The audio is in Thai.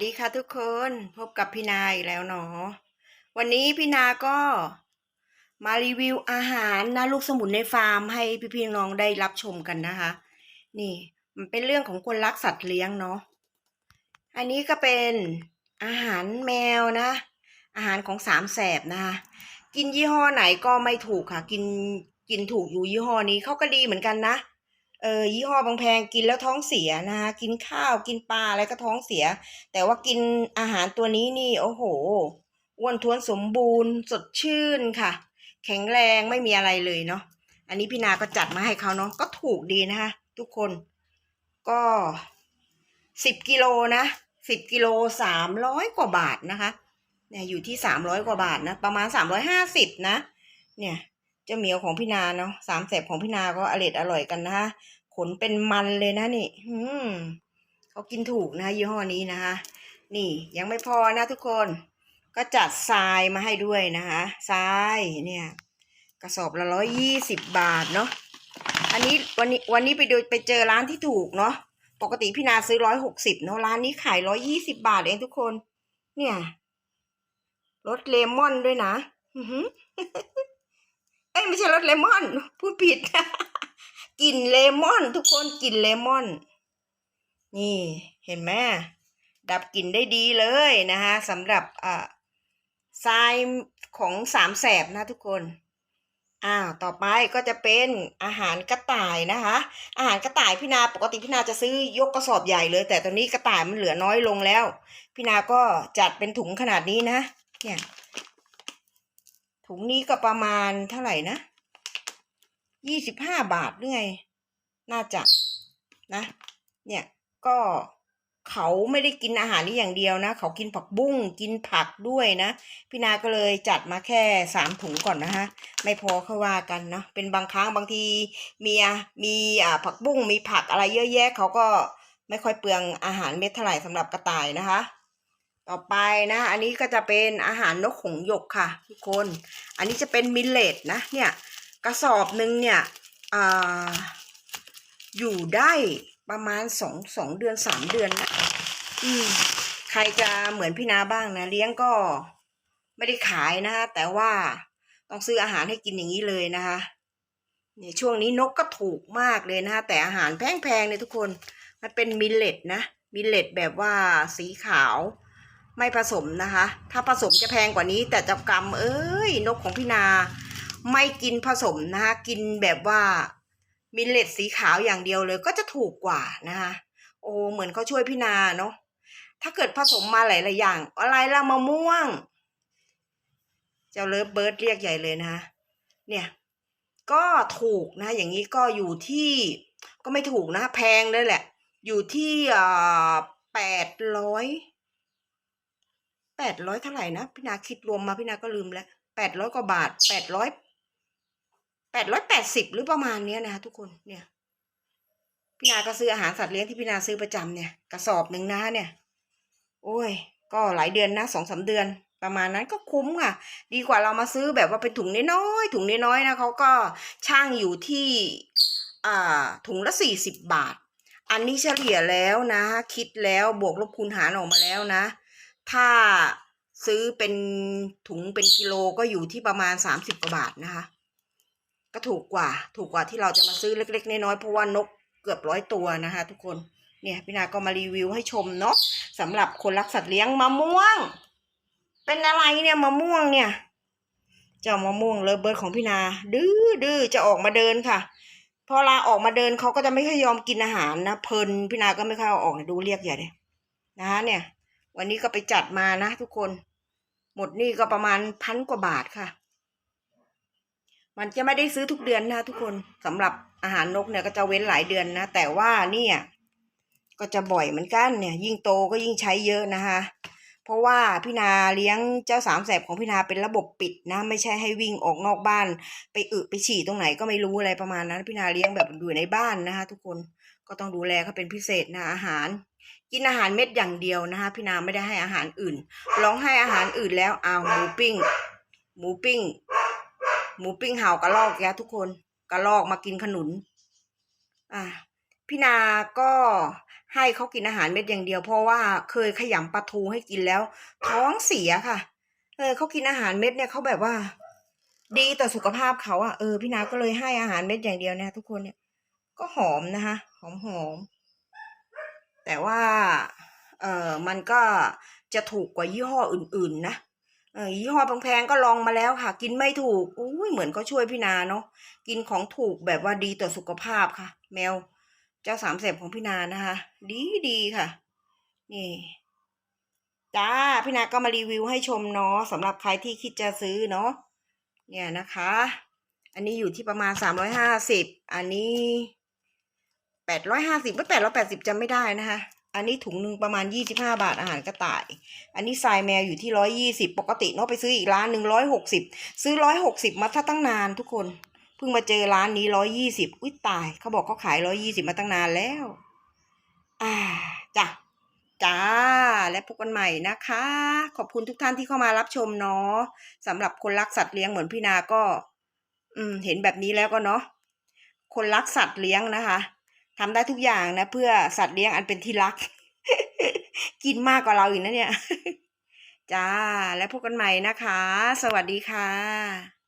สวัสดีค่ะทุกคนพบกับพี่นาอีกแล้วเนาะวันนี้พี่นาก็มารีวิวอาหารนะลูกสมุนในฟาร์มให้พี่ๆน้องได้รับชมกันนะคะ นี่มันเป็นเรื่องของคนรักสัตว์เลี้ยงเนาะอันนี้ก็เป็นอาหารแมวนะ อาหารของสามแสบนะคะกินยี่ห้อไหนก็ไม่ถูกค่ะ กินกินถูกอยู่ยี่ห้อนี้เขาก็ดีเหมือนกันนะ เออยี่ห้อบางแพงกินแล้วท้องเสียนะคะกินข้าวกินปลาอะไรก็ท้องเสีย แต่ว่ากินอาหารตัวนี้นี่โอ้โหอ้วนท้วนสมบูรณ์ สดชื่นค่ะ แข็งแรงไม่มีอะไรเลยเนาะอันนี้พี่นาก็จัดมาให้เขาเนาะก็ถูกดีนะคะทุกคนก็สิบกิโลนะสิบกิโลสามร้อยกว่าบาทนะคะเนี่ยอยู่ที่สามร้อยกว่าบาทนะ ประมาณสามร้อยห้าสิบนะ เนี่ย จ้าเหมียวของพี่นาเนาะสามแสบของพี่นาก็อร่อยอร่อยกันนะคะขนเป็นมันเลยนะนี่ อืมเขากินถูกนะยี่ห้อนี้นะคะนี่ยังไม่พอนะทุกคน ก็จัดทรายมาให้ด้วยนะคะทรายเนี่ย กระสอบละร้อยยี่สิบบาทเนาะอันนี้วันนี้วันนี้ไปดูไปเจอร้านที่ถูกเนาะปกติพี่นาซื้อร้อยหกสิบเนาะร้านนี้ขายร้อยยี่สิบบาทเองทุกคน เนี่ยรสเลมอนด้วยนะ อ้ยไม่ใช่รสเลมอน พูดผิดกลิ่นเลมอน ทุกคนกลิ่นเลมอน นี่เห็นไหมดับกลิ่นได้ดีเลยนะคะสำหรับอ่าทรายของสามแสบนะทุกคนอ้าวต่อไปก็จะเป็นอาหารกระต่ายนะคะ อาหารกระต่ายพี่นาปกติพี่นาจะซื้อยกกระสอบใหญ่เลย แต่ตอนนี้กระต่ายมันเหลือน้อยลงแล้ว พี่นาก็จัดเป็นถุงขนาดนี้นะเนี่ย ถุงนี้ก็ประมาณเท่าไหร่นะยี่สิบห้าบาทหรือไง น่าจะนะ เนี่ยก็เขาไม่ได้กินอาหารนี้อย่างเดียวนะ เขากินผักบุ้งกินผักด้วยนะ พี่นาก็เลยจัดมาแค่สามถุงก่อนนะฮะ ไม่พอเขาว่ากันเนาะเป็นบางครั้งบางทีมีอะมีอ่าผักบุ้งมีผักอะไรเยอะแยะเขาก็ไม่ค่อยเปลืองอาหารเม็ดเท่าไหร่สำหรับกระต่ายนะคะ ต่อไปนะ อันนี้ก็จะเป็นอาหารนกหงหยกค่ะ ทุกคน อันนี้จะเป็นมิลเลตนะเนี่ยกระสอบหนึ่งเนี่ยออยู่ได้ประมาณสองสองเดือนสามเดือนนะอืมใครจะเหมือนพี่นาบ้างนะ เลี้ยงก็ไม่ได้ขายนะคะแต่ว่าต้องซื้ออาหารให้กินอย่างนี้เลยนะคะเนี่ยช่วงนี้นกก็ถูกมากเลยนะคะแต่อาหารแพงๆเลยทุกคน มันเป็นมิลเลตนะมิลเลตแบบว่าสีขาว ไม่ผสมนะคะ ถ้าผสมจะแพงกว่านี้ แต่จับกรรมเอ้ยนกของพี่นา ไม่กินผสมนะคะกินแบบว่ามิลเลตสีขาวอย่างเดียวเลยก็จะถูกกว่านะคะโอ้เหมือนเขาช่วยพี่นาเนาะถ้าเกิดผสมมาหลายๆอย่าง อะไรละมะม่วง เจ้าเลิฟเบิร์ดเรียกใหญ่เลยนะคะเนี่ย ก็ถูกนะ อย่างนี้ก็อยู่ที่ก็ไม่ถูกนะ แพงเลยแหละ อยู่ที่อ่าแปดร้อย แปดร้อยเท่าไหร่นะพี่นาคิดรวมมาพี่นาก็ลืมแล้วแปดร้อยกว่าบาทแปดร้อยแปดร้อยแปดสิบหรือประมาณเนี้ยนะคะทุกคนเนี่ยพี่นาก็ซื้ออาหารสัตว์เลี้ยงที่พี่นาซื้อประจำเนี่ยกระสอบหนึ่งนะเนี่ย โอ้ย ก็หลายเดือนนะสองสาเดือน ประมาณนั้นก็คุ้มค่ะ ดีกว่าเรามาซื้อแบบว่าเป็นถุงน้อยๆถุงน้อยๆนะเขาก็ช่างอยู่ที่อ่าถุงละสี่สิบบาท อันนี้เฉลี่ยแล้วนะ คิดแล้วบวกลบคูณหารออกมาแล้วนะ ถ้าซื้อเป็นถุงเป็นกิโลก็อยู่ที่ประมาณสามสิบกว่าบาทนะคะ ก็ถูกกว่า ถูกกว่าที่เราจะมาซื้อเล็ก ๆ น้อยๆเพราะว่านกเกือบร้อยตัวนะคะ ทุกคนเนี่ยพี่นาก็มารีวิวให้ชมเนาะสำหรับคนรักสัตว์เลี้ยงมะม่วง เป็นอะไรเนี่ยมะม่วงเนี่ยเจ้ามะม่วงเลอเบิร์ดของพี่นา ดื้อดื้อจะออกมาเดินค่ะ พอลาออกมาเดินเขาก็จะไม่ค่อยยอมกินอาหารนะเพลินพี่นาก็ไม่ค่อยเอาออกดูเรียกใหญ่เลยนะคะเนี่ย วันนี้ก็ไปจัดมานะทุกคน หมดนี่ก็ประมาณพันกว่าบาทค่ะ มันจะไม่ได้ซื้อทุกเดือนนะทุกคนสำหรับอาหารนกเนี่ยก็จะเว้นหลายเดือนนะ แต่ว่าเนี่ยก็จะบ่อยเหมือนกันเนี่ย ยิ่งโตก็ยิ่งใช้เยอะนะคะ เพราะว่าพี่นาเลี้ยงเจ้าสามแสบของพี่นาเป็นระบบปิดนะ ไม่ใช่ให้วิ่งออกนอกบ้าน ไปอึไปฉี่ตรงไหนก็ไม่รู้อะไรประมาณนั้น พี่นาเลี้ยงแบบอยู่ในบ้านนะคะ ทุกคนก็ต้องดูแลเขาเป็นพิเศษนะอาหาร กินอาหารเม็ดอย่างเดียวนะคะ พี่นาไม่ได้ให้อาหารอื่นลองให้อาหารอื่นแล้วเอาหมูปิ้ง หมูปิ้ง หมูปิ้งเห่ากระลอกแกทุกคนกระลอกมากินขนุน อ่าพี่นาก็ให้เขากินอาหารเม็ดอย่างเดียว เพราะว่าเคยขยำปลาทูให้กินแล้ว ท้องเสียค่ะ เออเขากินอาหารเม็ดเนี่ยเขาแบบว่า ดีต่อสุขภาพเขาอะเออพี่นาก็เลยให้อาหารเม็ดอย่างเดียวเนี่ยทุกคนเนี่ยก็หอมนะคะหอมหอม แต่ว่าเออมันก็จะถูกกว่ายี่ห้ออื่นๆนะเออยี่ห้อแพงๆก็ลองมาแล้วค่ะ กินไม่ถูกอุ้ยเหมือนก็ช่วยพี่นาเนาะกินของถูกแบบว่าดีต่อสุขภาพค่ะ แมว เจ้าสามเสพของพี่นานะคะ ดีดีค่ะ นี่จ้าพี่นาก็มารีวิวให้ชมเนาะสำหรับใครที่คิดจะซื้อเนาะเนี่ยนะคะ อันนี้อยู่ที่ประมาณสามร้อยห้าสิบอันนี้ แปดร้อยห้าสิบหรือแปดร้อยแปดสิบจำไม่ได้นะคะ อันนี้ถุงหนึ่งประมาณยี่สิบห้าบาทอาหารกระต่าย อันนี้ทรายแมวอยู่ที่ร้อยยี่สิบปกติเนาะไปซื้ออีกร้านหนึ่งร้อยหกสิบซื้อร้อยหกสิบมาถ้าตั้งนานทุกคน เพิ่งมาเจอร้านนี้ร้อยยี่สิบอุ้ยตาย เขาบอกเขาขายร้อยยี่สิบมาตั้งนานแล้ว อ่าจ้ะจ้า และพบกันใหม่นะคะ ขอบคุณทุกท่านที่เข้ามารับชมเนาะสำหรับคนรักสัตว์เลี้ยงเหมือนพี่นาก็ อืม เห็นแบบนี้แล้วก็เนาะคนรักสัตว์เลี้ยงนะคะ ทำได้ทุกอย่างนะ เพื่อสัตว์เลี้ยงอันเป็นที่รัก กินมากกว่าเราอีกนะเนี่ย จ้า และพบกันใหม่นะคะ สวัสดีค่ะ